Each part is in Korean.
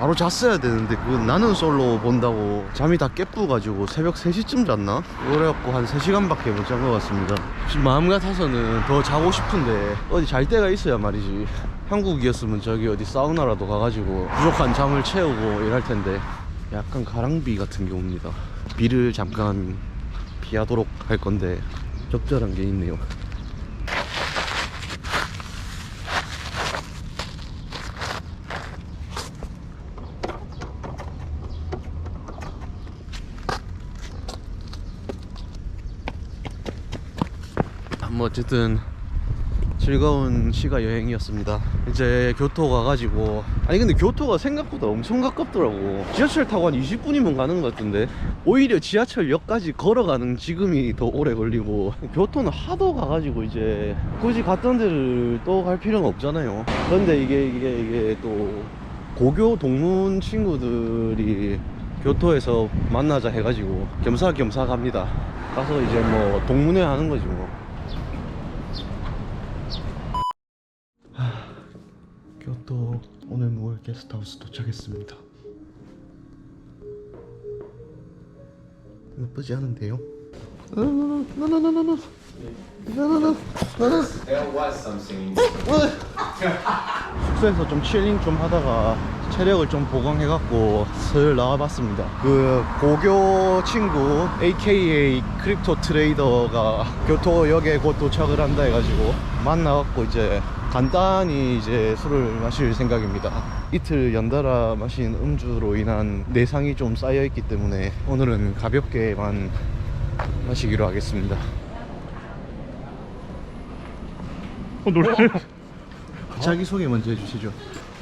바로 잤어야 되는데 그 나는 솔로 본다고 잠이 다 깨뿌가지고 새벽 3시쯤 잤나? 그래갖고 한 3시간밖에 못 잔 것 같습니다. 지금 마음 같아서는 더 자고 싶은데 어디 잘 데가 있어야 말이지. 한국이었으면 저기 어디 사우나라도 가가지고 부족한 잠을 채우고 일할 텐데 약간 가랑비 같은 게 옵니다. 비를 잠깐 피하도록 할 건데 적절한 게 있네요 뭐 어쨌든 즐거운 시가 여행이었습니다. 이제 교토 가가지고 아니 근데 교토가 생각보다 엄청 가깝더라고. 지하철 타고 한 20분이면 가는 것 같은데 오히려 지하철역까지 걸어가는 지금이 더 오래 걸리고 교토는 하도 가가지고 이제 굳이 갔던 데를 또 갈 필요는 없잖아요. 그런데 이게 이게 이게 또 고교 동문 친구들이 교토에서 만나자 해가지고 겸사겸사 갑니다. 가서 이제 뭐 동문회 하는 거지 뭐. 교토 오늘 묵을 게스트하우스 도착했습니다. 나쁘지 않은데요? 숙소에서 좀 칠링 좀 하다가 체력을 좀 보강해갖고 슬 나와봤습니다. 그 고교 친구 AKA 크립토 트레이더가 교토역에 곧 도착을 한다 해가지고 만나갖고 이제 간단히 이제 술을 마실 생각입니다. 이틀 연달아 마신 음주로 인한 내상이 좀 쌓여있기 때문에 오늘은 가볍게만 마시기로 하겠습니다. 어, 노래. 자기소개 먼저 해주시죠.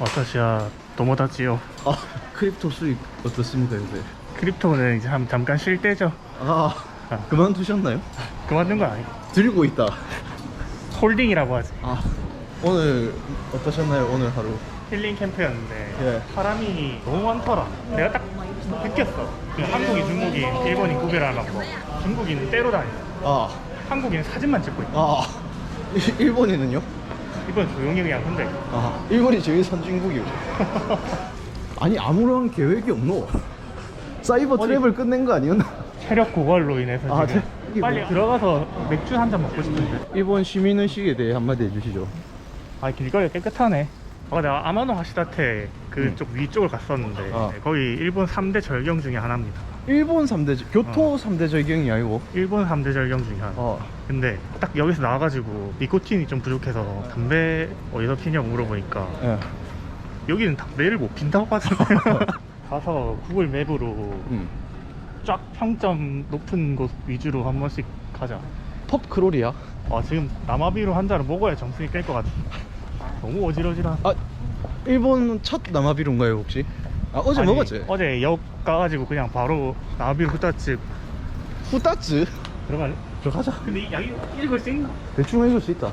私は友達よ 아, 크립토 수익 어떻습니까, 요새? 크립토는 이제 한 잠깐 쉴 때죠. 아, 그만두셨나요? 그만둔 건 아니고 들고 있다. 홀딩이라고 하지. 아, 오늘 어떠셨나요, 오늘 하루? 힐링 캠프였는데 예. 사람이 너무 많더라. 내가 딱 느꼈어. 그 한국인, 중국인, 일본인 구별 안 하고 중국인은 때로 다녀. 아, 한국인은 사진만 찍고 있고 아, 일- 일본인은요? 이번 조용히 그냥 근데 아, 일본이 제일 선진국이요. 아니, 아무런 계획이 없노. 사이버 트랩을 끝낸 거 아니었나? 체력 고갈로 인해서 아, 지금 체- 이게 빨리 뭐- 들어가서 맥주 한 잔 먹고 싶은데. 일본 시민의식에 대해 한마디 해주시죠. 아 길거리 깨끗하네. 아, 내가 아마노 하시다테 그쪽 위쪽을 갔었는데 음. 아. 거기 일본 3대 절경 중에 하나입니다. 일본 3대, 교토 어. 3대 절경이 아니고. 일본 3대 절경 중에 하나. 어, 근데 딱 여기서 나와가지고 니코틴이 좀 부족해서 담배 어디서 피냐고 물어보니까 예. 여기는 담배를 못 핀다고 하던데 가서 구글 맵으로 음. 쫙 평점 높은 곳 위주로 한 번씩 가자 펍 크롤이야? 아 지금 남아비로 한 잔을 먹어야 점수가 깰것 같아 너무 어지러지라 아, 일본 첫 남아비루인가요, 혹시? 아, 어제 아니, 먹었지? 어제 역 가가지고 그냥 바로 남아비로 후따집 후따츠? 들어갈래? 들어가자. 근데 이 양이 읽을 수 있나? 대충 읽을 수 있다.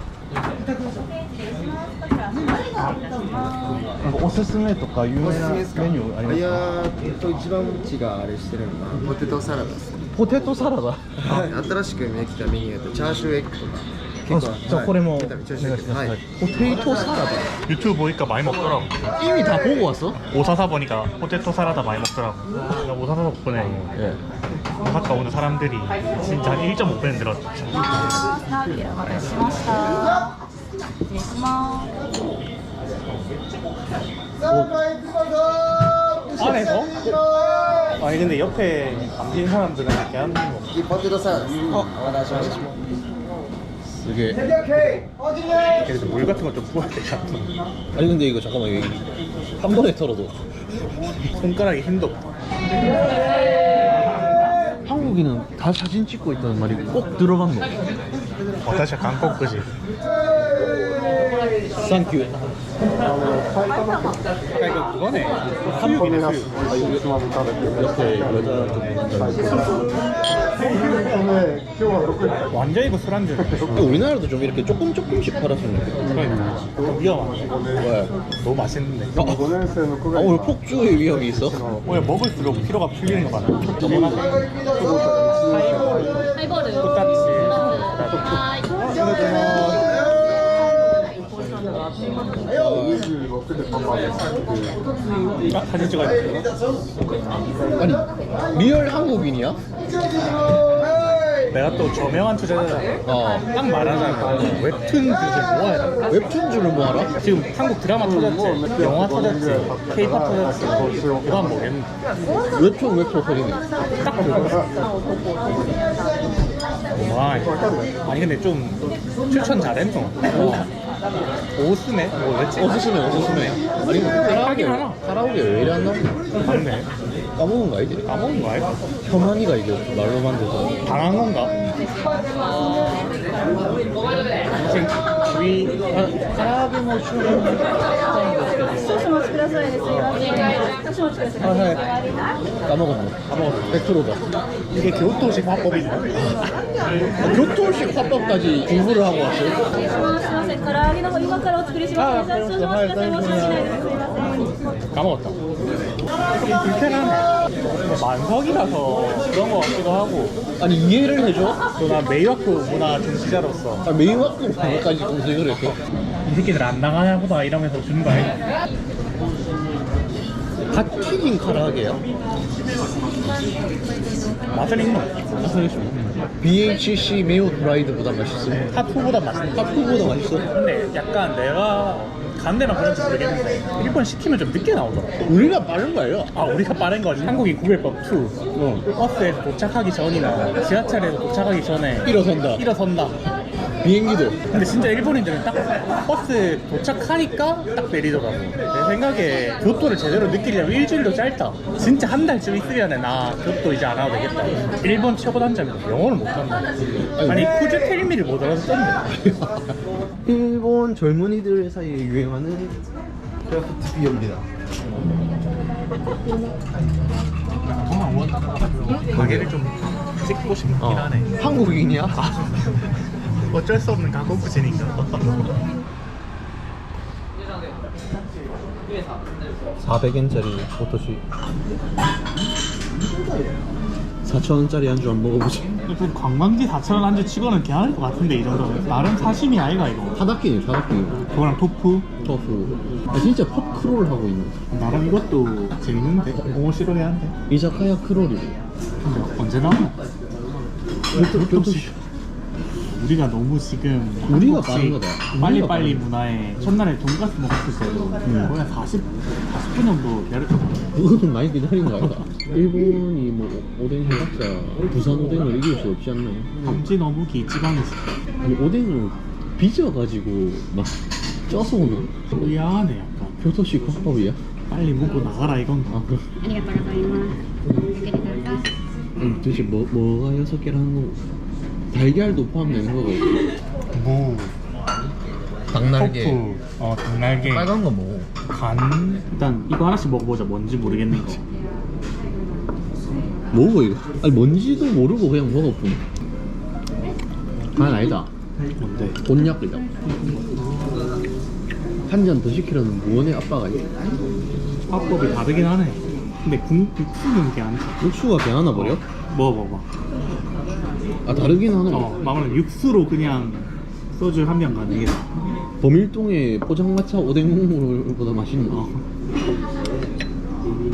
뭐 오스스메 とか有名なメニューありますかいやー、えっと、一番うちがあれしてるのがポテトサラダですねポテトサラダはい新しくできたメニューだとチャーシューエッグとか 結構じゃあこれもお願いしますはい 아, 포테이토 사라다. 유튜브 보니까 많이 먹더라고. 이미 다 보고 왔어? 오사사 보니까 포테토 사라다 많이 먹더라고. 나 오사사 덕분에 예. 오사카 오는 사람들이 진짜 한 1.5배는 늘었어. あーサービスお待たせしました失礼します 안에서? 아니 근데 옆에 감긴 사람들은 이렇게 하는 거一ポテトサラダですお待たせしました 이게 그래서 물 같은 거 좀 부어야 되잖아 아니 근데 이거 잠깐만 여기 한 번에 털어도. 손가락에 힘도 없고. 한국인은 다 사진 찍고 있다는 말이 꼭 들어간 거. 어, 다시 한국 그지. 땡큐 그러니까 이거 그거네. 수육이네 수육. 옆에 여자 완전 이거 술안주. 우리나라도 좀 이렇게 조금 조금씩 팔았으면 좋겠다. 위험하네. 왜? 너무 맛있는데. 아, 오늘 폭주의 위험이 있어? 오늘 먹을수록 피로가 풀리는 거 같아. 조그맣게. 하이버를. 아, 사진 찍어야 돼. 아니 리얼 한국인이야? 내가 또 저명한 투자자잖아. 어 딱 말하자면 웹툰 그걸 모아야 돼. 웹툰 줄을 뭐 알아? 지금 한국 드라마 터졌지, 영화 터졌지, 케이팝 터졌지, 이거 한 모르겠는데. 웹툰 웹소설이네 딱 그거. 와, 아니 근데 좀 추천 잘했어. 어. 오스네? 뭐였지? 어수스메 어수스메 아니 하긴 하나. 카라오게 왜 이래 안 나오냐 맞네. 까먹은 거 아니지? 까먹은 거 알까? 혐한이가 이거 말로 만들어서 당한 건가? 무슨 위 카라비 뭐 슈. 少々お待ちくださいね。すいません。少々お待ちください。 아, 네. 까먹었네 까먹었어 100%다 이게 교토식 화법이네. 교토식 화법까지 공부를 하고 왔어요 失礼します。すいません。唐揚げの方今からお作りします。少々お待ちください。申し訳ないです。すいません。 까먹었다. 좀 불편하네. 근데 만석이라서 그런 거 같기도 하고. 아니 이해를 해줘? 또 나 메이와크 문화 중시자로서 아, 메이와크 방어까지 검색을 했어 이 새끼들 안 나가나 보다 이러면서 주는 거 아니야? 다 튀긴 카라게야? 맛은 있노? BHC 메오 프라이드보다 맛있어 타투보다 맛있는 타쿠보다 맛있어 근데 약간 내가 간 데만 그런지 모르겠는데 일본 시키면 좀 늦게 나오더라 우리가 빠른 거예요? 아 우리가 빠른 거지. 한국인 구별법 2 어. 버스에서 도착하기 전이나 지하철에서 도착하기 전에 일어선다. 일어선다 비행기도. 근데 진짜 일본인들은 딱 버스 도착하니까 딱 내리더라고. 내 생각에 교토를 제대로 느끼려면 일주일도 짧다. 진짜 한 달쯤 있으면 나 교토 이제 안 와도 되겠다. 일본 최고 단점이 영어를 못한다. 아니 쿠즈 텔미를 못 알아듣던데 일본 젊은이들 사이에 유행하는 크래프트 비어입니다. 가게를 좀 찍고 싶긴 어. 하네. 한국인이야? 어쩔 수 없는 가공부지니까 400엔짜리 오토시. 4천원짜리 안주 안 먹어보지 그 관광지 4,000원 안주 치고는 괜찮을 것 같은데 이 정도면. 나름 사심이 아이가 이거. 사다키네 사다키 그거랑 토프. 토fu 아, 진짜 펍 크롤 하고 있는 나름 이것도 재밌는데. 오모시로네 한데 이자카야 크롤이래. 근데 언제 나오나? 교토시 우리가 너무 지금 우리가 한국식 빠른 거다. 빨리빨리 우리가 문화에 첫날에 돈가스 먹었을 때도 거의 한 40, 40분 정도 기다렸거든 그거는 많이 기다린 거 아니다 일본이 뭐 오뎅 해봤자 부산 오뎅을 이길 수 없지 않나요? 감지 너무 기지방이지 아니 오뎅을 빚어가지고 막 쪄서 오는 의아하네 약간 교토식 화법이야? 빨리 먹고 나가라 이건가 아 그. ありがとうございます。つけてください。 음, 도대체 뭐, 뭐가 여섯 개라는 거고 달걀도 포함되는 거고 무. 닭날개. 토프 어 닭날개. 빨간 거 뭐? 간. 일단 이거 하나씩 먹어보자. 뭔지 모르겠는 거. 뭐고 이거? 아니 뭔지도 모르고 그냥 먹어뿐 아 아니다. 뭔데? 곤약이다. 한 잔 더 시키려는 무언의 압박가 있어. 화법이 다르긴 하네. 근데 국, 국수는 괜찮다 육수가 배하나 버려? 먹어봐봐 아 다르긴 하네 어 마무리 육수로 그냥 소주 한 병 가능이다 범일동의 포장마차 오뎅 국물보다 맛있나? 어.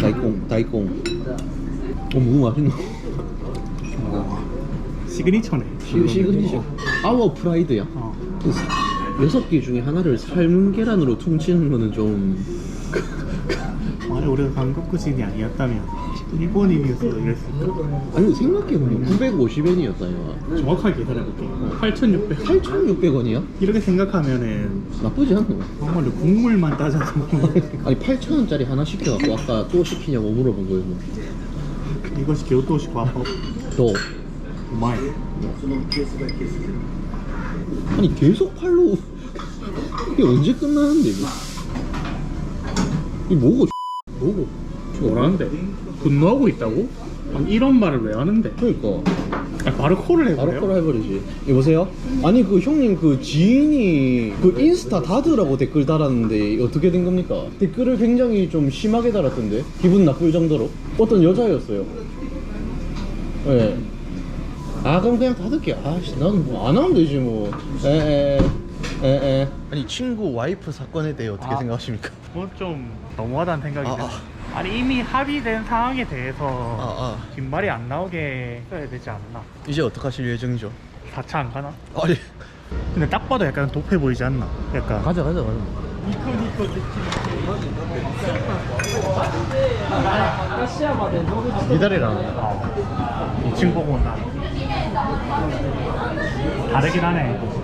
다이꽁 다이꽁 어 무슨 맛있나? 시그니처네 시, 시그니처 아워 프라이드야 어. 그 사- 여섯 개 중에 하나를 삶은 계란으로 퉁치는 거는 좀 만약 우리가 한국 구신이 아니었다면 일본인이었어도 이랬을까 아니 생각해보면 950엔이었다 이거 정확하게 계산해볼게 8,600 8,600원이야? 이렇게 생각하면은 나쁘지 않노 정말로 국물만 따져도 아니 8,000원짜리 하나 시켜갖고 아까 또 시키냐고 물어본 거예요 뭐. 이것이 교토식 화법 너 오마이. 아니 계속 팔로. 이게 언제 끝나는데 이거? 이 뭐고 뭐고? 뭐라는데 분노하고 있다고? 아니 이런 말을 왜 하는데 그러니까 아니, 바로 콜을 바로 해버려 콜 해버리지 여보세요? 아니 그 형님 그 지인이 그 인스타 닫으라고 댓글 달았는데 어떻게 된 겁니까? 댓글을 굉장히 좀 심하게 달았던데 기분 나쁠 정도로 어떤 여자였어요 예. 아 그럼 그냥 닫을게 아씨 나는 뭐 안 하면 되지 뭐 에에 에에 아니 친구 와이프 사건에 대해 어떻게 아. 생각하십니까? 그건 좀 너무하다는 생각이 아, 드네 아니 이미 합의된 상황에 대해서 아, 아. 뒷말이 안 나오게 써야 되지 않나 이제 어떡하실 예정이죠? 4차 안 가나? 아니 근데 딱 봐도 약간 독해 보이지 않나? 약간 가자 가자 가자 기다리라 2층 보고 온다 다르긴 하네